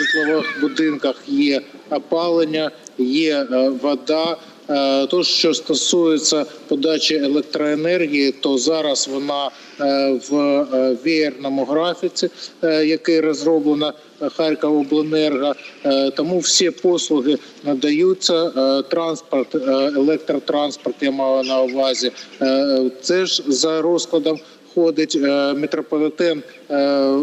житлових будинках є опалення, є е, вода. Е, То, що стосується подачі електроенергії, то зараз вона е, в веєрному графіці, який розроблено Харковобленерго. Е, Тому всі послуги надаються. Транспорт, електротранспорт, я маю на увазі. Це ж за розкладом ходить е, метрополітен, е,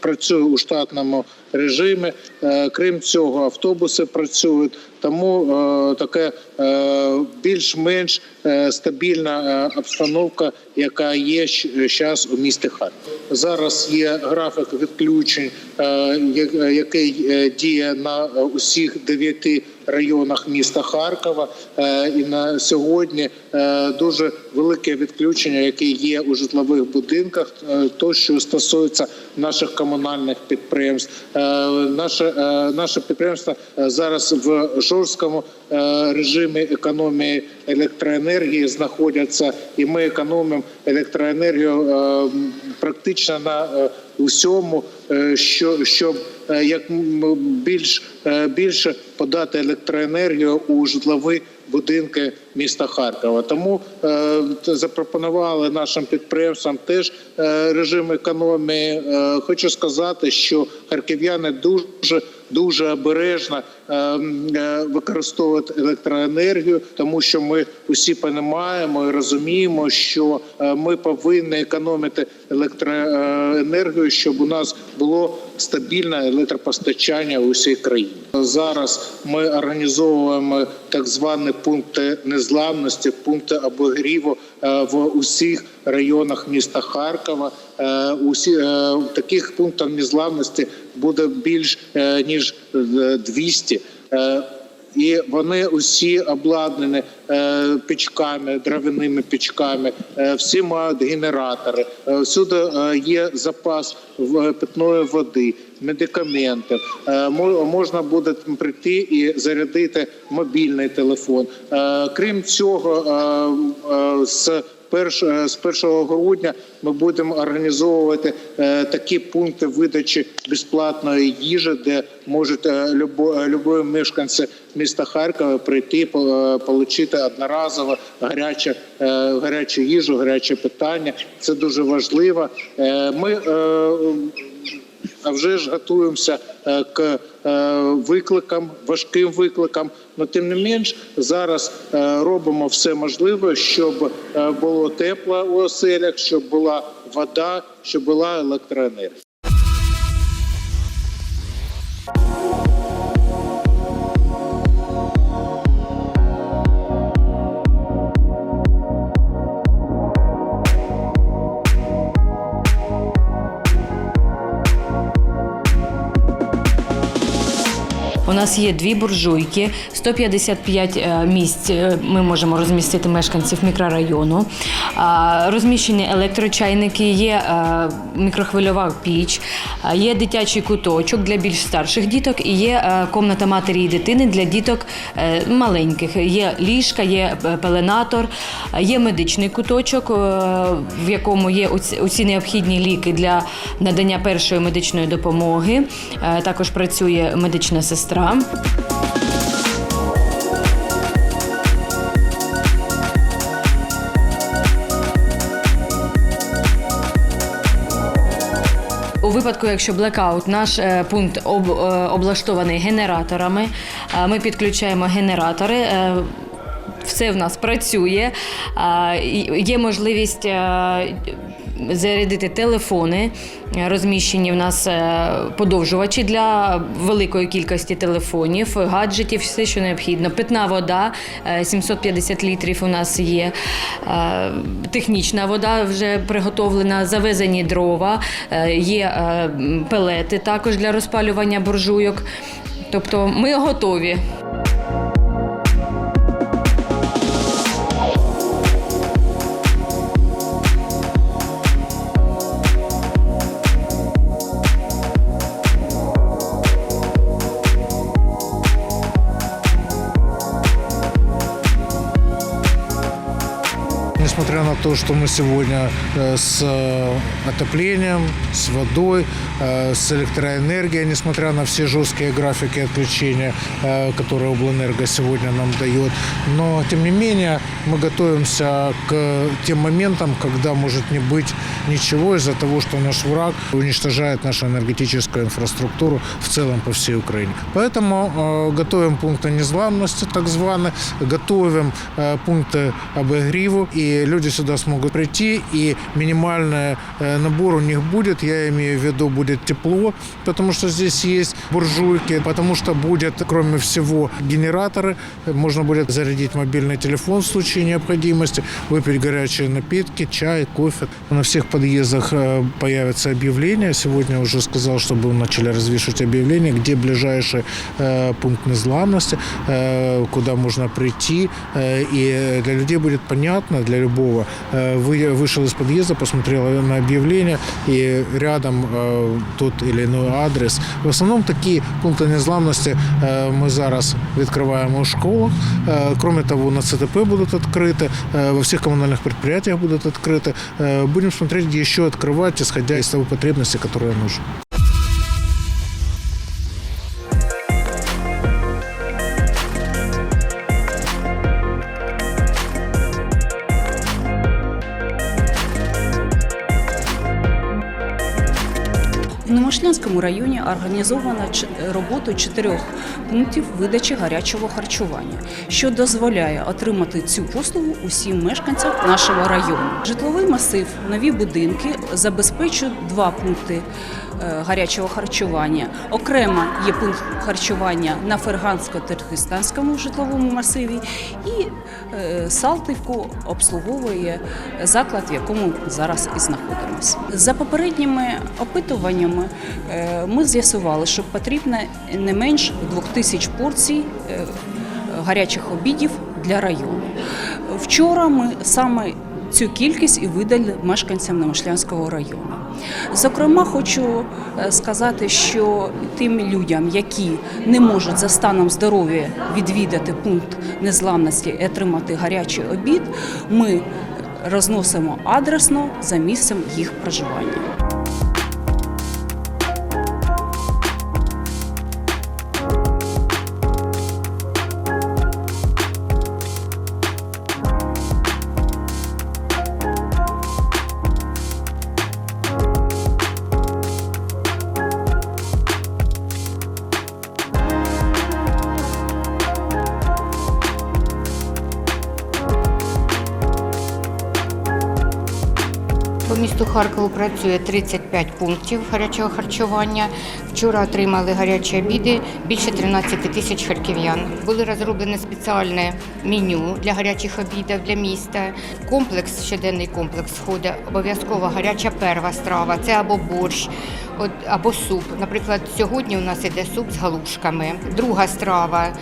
працює у штатному режимі. Е, Крім цього, автобуси працюють. Тому таке більш-менш стабільна обстановка, яка є зараз у місті Харків. Зараз є графік відключень, який діє на усіх дев'яти районах міста Харкова. Е, І на сьогодні е, дуже велике відключення, яке є у житлових будинках, е, то що стосується наших комунальних підприємств. Наше наше підприємство зараз в жорсткому режимі економії електроенергії знаходяться, і ми економимо електроенергію практично на усьому, що щоб як більш е, більше подати електроенергію у житлові будинки міста Харкова. Тому е, запропонували нашим підприємствам теж е, режим економії. Е, хочу сказати, що харків'яни дуже дуже обережно е, е, електроенергію, тому що ми усі розуміємо і розуміємо, що е, ми повинні економити електроенергію, щоб у нас було стабільне електропостачання у всій. Зараз ми організовуємо так звані пункти незламності, пункти обігріву е, в усіх районах міста Харкова. Е, Усі е, таких пунктів незламності буде більш ніж е, 200. І вони усі обладнані е, пічками, дровяними пічками, е, всі мають генератори. Е, всюди є запас в- питної води, медикаментів. Мо- можна буде прийти і зарядити мобільний телефон. Крім цього, з перш- е, з 1 грудня ми будемо організовувати е, такі пункти видачі безплатної їжі, де можуть е, любо, любої мешканці міста Харкова прийти, отримати одноразово гаряче, е, гарячу їжу, гаряче питання. Це дуже важливо. Ми а вже ж готуємося е, к е, викликам, важким викликам. Но тим не менш, зараз е, робимо все можливе, щоб було тепло у оселях, щоб була вода, щоб була електроенергія. Нас є дві буржуйки, 155 е, місць е, ми можемо розмістити мешканців мікрорайону. Розміщені електрочайники, є е, мікрохвильова піч, є дитячий куточок для більш старших діток і є комната матері і дитини для діток маленьких. Є ліжка, є пеленатор, є медичний куточок, в якому є усі необхідні ліки для надання першої медичної допомоги. Також працює медична сестра. У випадку, якщо блекаут, наш е, пункт об, е, облаштований генераторами. Е, Ми підключаємо генератори. Все в нас працює. Є можливість зарядити телефони. Е, Розміщені в нас е, подовжувачі для великої кількості телефонів, гаджетів, все, що необхідно. Питна вода, е, 750 літрів у нас є. Е, Технічна вода вже приготовлена, завезені дрова, е, є е, пелети також для розпалювання буржуйок. Тобто ми готові. несмотря на то, что мы сегодня э, с э, отоплением, с водой, э, с электроэнергией, несмотря на все жесткие графики отключения, э, которые Облэнерго сегодня нам дает. Но, тем не менее, мы готовимся к тем моментам, когда может не быть ничего из-за того, что наш враг уничтожает нашу энергетическую инфраструктуру в целом по всей Украине. Поэтому э, готовим пункты незламности, так званые, готовим э, пункты обогреву, и люди сюда смогут прийти, и минимальный э, набор у них будет, я имею в виду, будет тепло, потому что здесь есть буржуйки, потому что будет, кроме всего, генераторы, можно будет зарядить мобильный телефон в случае необходимости, выпить горячие напитки, чай, кофе. На всех подъездах э, появятся объявления. Сегодня уже сказал, чтобы начали развешивать объявления, где ближайший э, пункт незламности, э, куда можно прийти. Э, и для людей будет понятно, для любого. Э, вы, вышел из подъезда, посмотрел на объявление, и рядом э, тот или иной адрес. В основном такие пункти незламності е, ми зараз відкриваємо у школах. Е, Кроме того, на ЦТП будут открыты, е, во всех коммунальных предприятиях будут открыты. Е, Будем смотреть, где еще открывать, исходя из того потребности, которая нужна. В Немишлянському районі організовано роботу чотирьох пунктів видачі гарячого харчування, що дозволяє отримати цю послугу усім мешканцям нашого району. Житловий масив, нові будинки забезпечують два пункти е, гарячого харчування. Окремо є пункт харчування на Фергансько-Терхистанському житловому масиві, і е, Салтівку обслуговує заклад, в якому зараз і знаходимося. За попередніми опитуваннями е, ми з'ясували, що потрібно не менш 2000 порцій е, гарячих обідів для району. Вчора ми саме цю кількість і видали мешканцям Намишлянського району. Зокрема, хочу е, сказати, що тим людям, які не можуть за станом здоров'я відвідати пункт незламності і отримати гарячий обід, ми розносимо адресно за місцем їх проживання. Харкову працює 35 пунктів гарячого харчування. Вчора отримали гарячі обіди більше 13 тисяч харків'ян. Були розроблені спеціальне меню для гарячих обідів для міста. Комплекс, щоденний комплекс входить обов'язково гаряча перва страва. Це або борщ, або суп. Наприклад, сьогодні у нас іде суп з галушками. Друга страва е,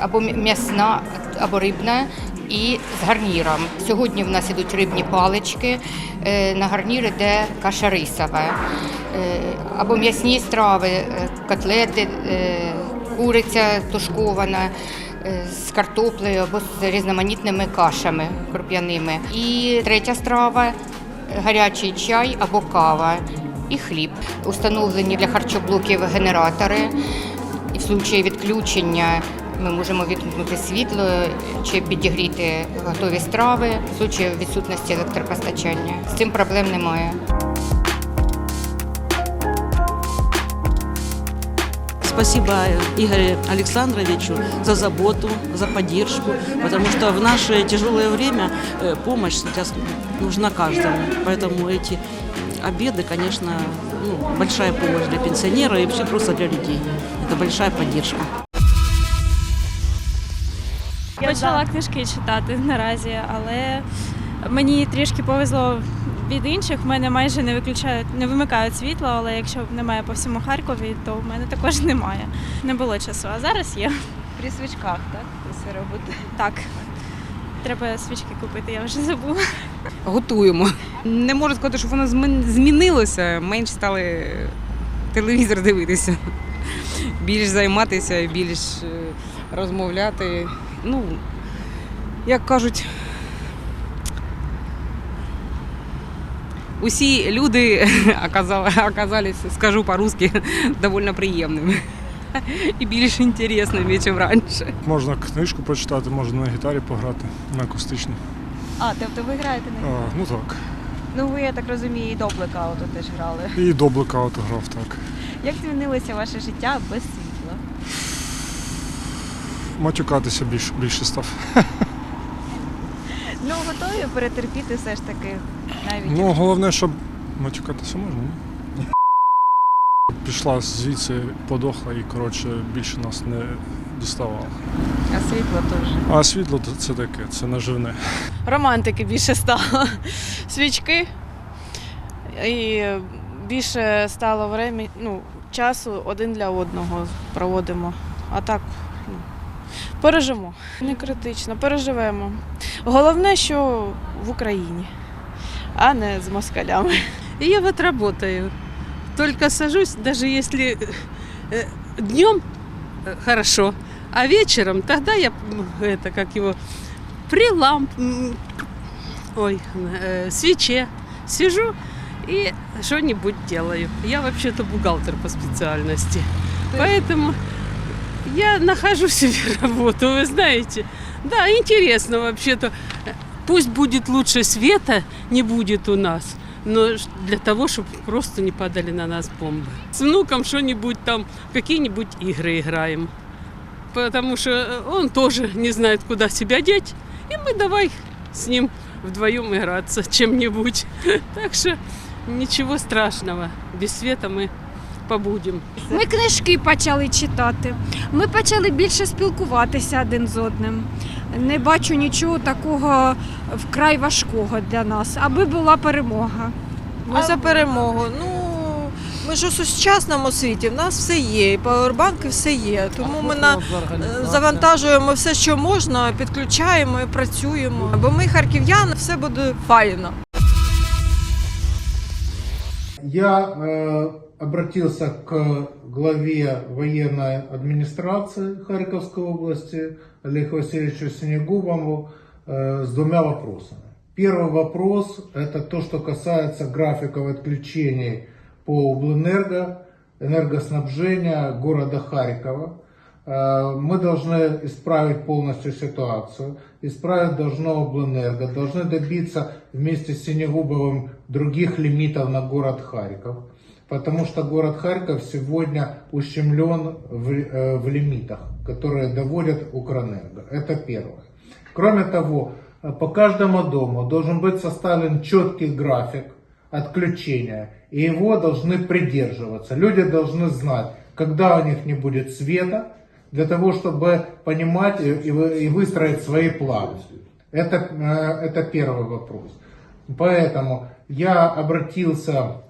або м'ясна, або рибна і з гарніром. Сьогодні в нас ідуть рибні палички, е, на гарнір іде каша рисова, е, або м'ясні страви, котлети, куриця тушкована. З картоплею або з різноманітними кашами круп'яними. І третя страва гарячий чай або кава і хліб. Установлені для харчоблоків генератори. І в случаї відключення ми можемо відмкнути світло чи підігріти готові страви в случаї відсутності електропостачання. З цим проблем немає. Спасибо Игорю Александровичу за заботу, за поддержку, потому что в наше тяжелое время э, помощь сейчас нужна каждому. Поэтому эти обеды, конечно, ну, большая помощь для пенсионера и вообще просто для людей. Это большая поддержка. Почала книжки читати наразі, але мені трішки повезло від інших. В мене майже не виключають, не вимикають світло, але якщо немає по всьому Харкові, то в мене також немає. Не було часу, а зараз є. При свічках, так? Ви все робите? Так. Треба свічки купити, я вже забула. Готуємо. Не можу сказати, що воно змінилося. Менш стали телевізор дивитися. Більш займатися, більш е, розмовляти. Ну, як кажуть, усі люди оказали- оказались, скажу по-русски, довольно приємними і більш інтересними, ніж раніше. Можна книжку почитати, можна на гітарі пограти, на акустичній. А, тобто ви граєте на А, ну так. ну ви, я так розумію, і до блекауту теж грали. І до блекауту грав так. Як змінилося ваше життя без світла? Матюкатися більше, більше став. Ну готові перетерпіти все ж таки навіть. Ну, головне, щоб матюкатися можна, ні? Пішла звідси, подохла і, коротше, більше нас не діставала. А світло теж. А світло це таке, це наживне. романтики більше стало. Свічки. І більше стало времі, ну, часу один для одного проводимо. А так ну, пережимо. Не критично, переживемо. Головне, що в Україні, а не з москалями. И я вот работаю. Только сажусь, даже если днем хорошо, а вечером тогда я м, это как его при ламп, ой, э, свече сижу и что-нибудь делаю. Я вообще-то бухгалтер по специальности, поэтому я нахожу себе работу, вы знаете. Да, интересно вообще-то. Пусть будет лучше света, не будет у нас, но для того, чтобы просто не падали на нас бомбы. С внуком что-нибудь там, какие-нибудь игры играем. Потому что э, он тоже не знает, куда себя деть. И мы давай с ним вдвоем играться чем-нибудь. Так что ничего страшного. Без света мы побудем. Ми книжки почали читати. Ми почали більше спілкуватися один з одним. Не бачу нічого такого вкрай важкого для нас, аби була перемога. Ми за перемогу. Ну ми ж у сучасному світі, в нас все є, і павербанки все є. Тому ми на е, завантажуємо все, що можна, підключаємо і працюємо. Бо ми харків'яни, все буде файно. Я э, обратился к главе военной администрации Харьковской области Олегу Васильевичу Синегубову э, с двумя вопросами. Первый вопрос – это то, что касается графиков отключений по облэнерго, энергоснабжения города Харькова. Э, Мы должны исправить полностью ситуацию. Исправить должно облэнерго. Должны добиться вместе с Синегубовым других лимитов на город Харьков. Потому что город Харьков сегодня ущемлен в, э, в лимитах, которые доводят Укрэнерго. Это первое. Кроме того, э, по каждому дому должен быть составлен четкий график отключения, и его должны придерживаться. Люди должны знать, когда у них не будет света, для того, чтобы понимать и, и вы- и выстроить свои планы. Это, э, это первый вопрос. Поэтому я обратился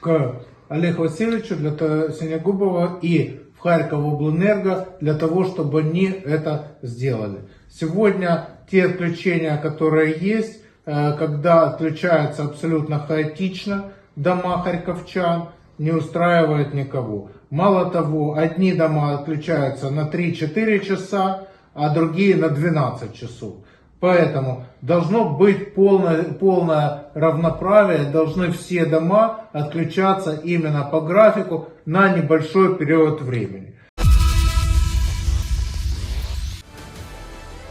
к Олегу Васильевичу для Синегубова и в Харьков облэнерго для того, чтобы они это сделали. Сегодня те отключения, которые есть, когда отключаются абсолютно хаотично дома харьковчан, не устраивает никого. Мало того, одни дома отключаются на 3-4 часа, а другие на 12 часов. Поэтому должно быть полное, полное равноправие, должны все дома отключаться именно по графику на небольшой период времени.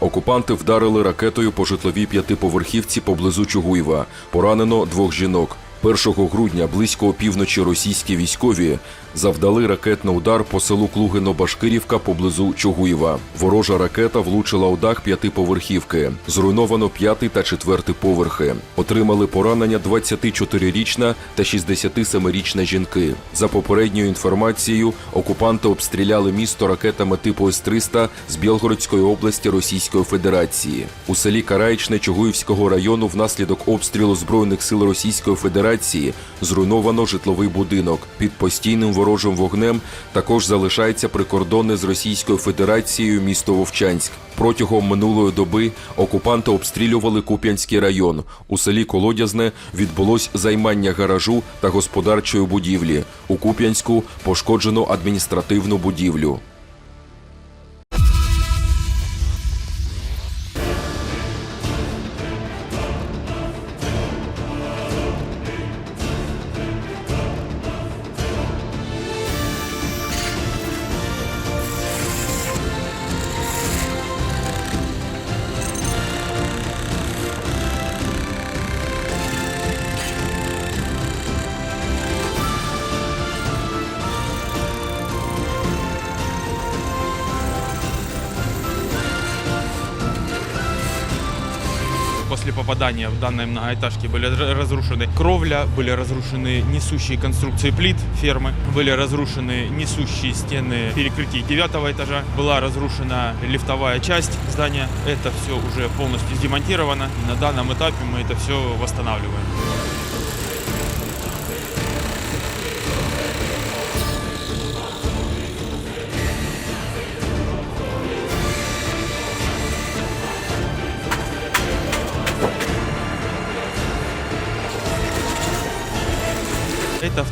Окупанти вдарили ракетою по житловій п'ятиповерхівці поблизу Чугуєва. Поранено двох жінок. 1 грудня близько опівночі російські військові завдали ракетний удар по селу Клугино-Башкирівка поблизу Чугуєва. Ворожа ракета влучила у дах п'ятиповерхівки. Зруйновано п'ятий та четвертий поверхи. Отримали поранення 24-річна та 67-річна жінки. За попередньою інформацією, окупанти обстріляли місто ракетами типу С-300 з Білгородської області Російської Федерації. У селі Караїчне Чугуївського району внаслідок обстрілу збройних сил Російської Федерації зруйновано житловий будинок. Під постійним ворожим вогнем також залишається прикордонне з Російською Федерацією місто Вовчанськ. Протягом минулої доби окупанти обстрілювали Куп'янський район. У селі Колодязне відбулось займання гаражу та господарчої будівлі. У Куп'янську пошкоджено адміністративну будівлю. Попадания в данной многоэтажки были разрушены кровля, были разрушены несущие конструкции плит фермы, были разрушены несущие стены перекрытий девятого этажа, была разрушена лифтовая часть здания. Это все уже полностью демонтировано. И на данном этапе мы это все восстанавливаем.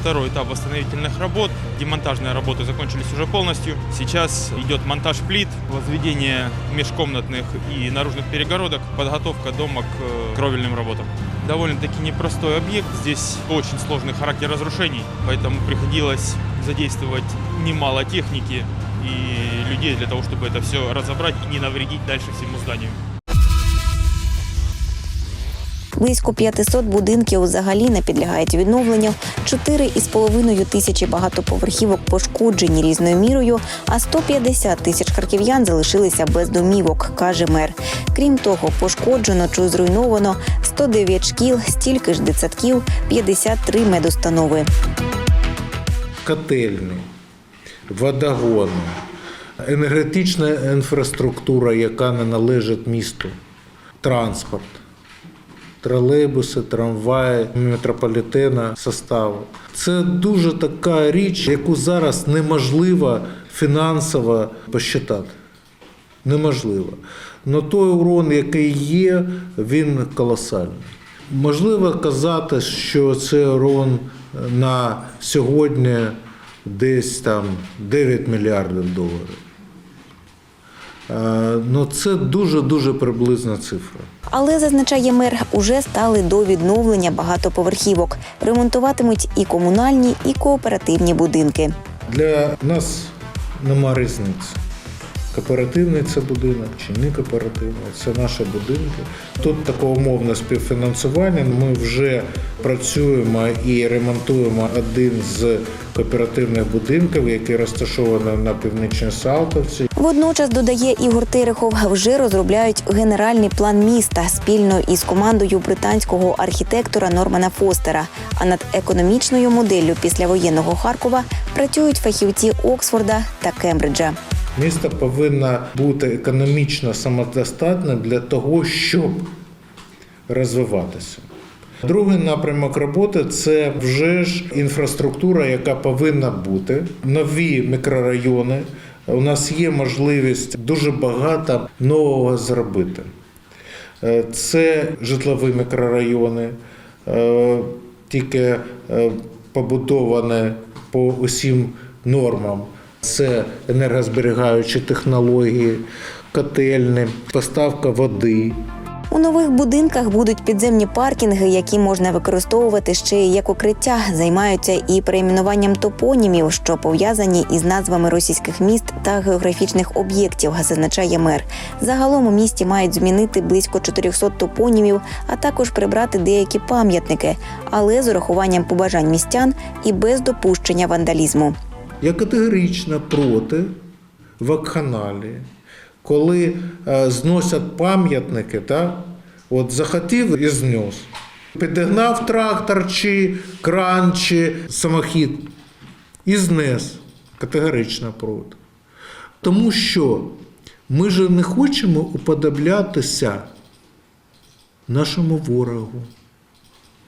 Второй этап восстановительных работ. Демонтажные работы закончились уже полностью. Сейчас идет монтаж плит, возведение межкомнатных и наружных перегородок, подготовка дома к э, кровельным работам. Довольно-таки непростой объект. Здесь очень сложный характер разрушений, поэтому приходилось задействовать немало техники и людей для того, чтобы это все разобрать и не навредить дальше всему зданию. Близько 500 будинків взагалі не підлягають відновленню, 4,5 тисячі багатоповерхівок пошкоджені різною мірою, а 150 тисяч харків'ян залишилися без домівок, каже мер. Крім того, пошкоджено чи зруйновано 109 шкіл, стільки ж дитсадків, 53 медустанови. котельні, водогони, енергетична інфраструктура, яка не належить місту, транспорт, тролейбуси, трамваї, метрополітена составу. Це дуже така річ, яку зараз неможливо фінансово посчитати. Неможливо. Но той урон, який є, він колосальний. Можливо казати, що це урон на сьогодні десь там 9 мільярдів доларів. Е, Ну це дуже-дуже приблизна цифра. Але зазначає мер, уже стали до відновлення багатоповерхівок. Ремонтуватимуть і комунальні, і кооперативні будинки. Для нас нема різниці. Кооперативний це будинок чи не кооперативний, це наші будинки. Тут таке умовне співфінансування. Ми вже працюємо і ремонтуємо один з кооперативних будинків, який розташований на північній Салтовці. Водночас додає Ігор Терехов, вже розробляють генеральний план міста спільно із командою британського архітектора Нормана Фостера. А над економічною моделлю післявоєнного Харкова працюють фахівці Оксфорда та Кембриджа. Місто повинно бути економічно самодостатним для того, щоб розвиватися. Другий напрямок роботи це вже ж інфраструктура, яка повинна бути. Нові мікрорайони. У нас є можливість дуже багато нового зробити. Е, Це житлові мікрорайони, е, тільки е, побудовані по усім нормам. Це енергозберігаючі технології, котельні, поставка води. У нових будинках будуть підземні паркінги, які можна використовувати ще й як укриття. Займаються і перейменуванням топонімів, що пов'язані із назвами російських міст та географічних об'єктів, зазначає мер. Загалом у місті мають змінити близько 400 топонімів, а також прибрати деякі пам'ятники, але з урахуванням побажань містян і без допущення вандалізму. Я категорично проти вакханалії, коли е, зносять пам'ятники, от захотів і знес. Підігнав трактор чи кран, чи самохід і знес. Категорично проти. Тому що ми ж не хочемо уподоблятися нашому ворогу.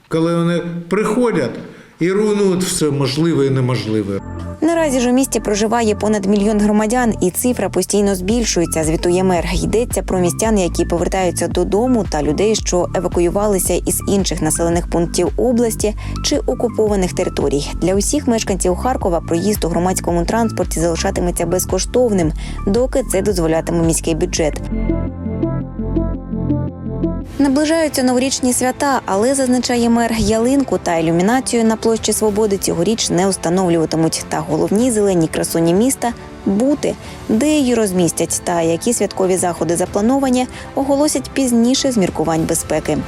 Коли вони приходять і руйнують все можливе і неможливе. Наразі ж у місті проживає понад мільйон громадян, і цифра постійно збільшується. Звітує мер. Йдеться про містян, які повертаються додому, та людей, що евакуювалися із інших населених пунктів області чи окупованих територій. Для усіх мешканців Харкова проїзд у громадському транспорті залишатиметься безкоштовним, доки це дозволятиме міський бюджет. Наближаються новорічні свята, але зазначає мер ялинку та ілюмінацію на площі Свободи цьогоріч не встановлюватимуть. Та головні зелені красуні міста бути, де її розмістять та які святкові заходи заплановані, оголосять пізніше з міркувань безпеки.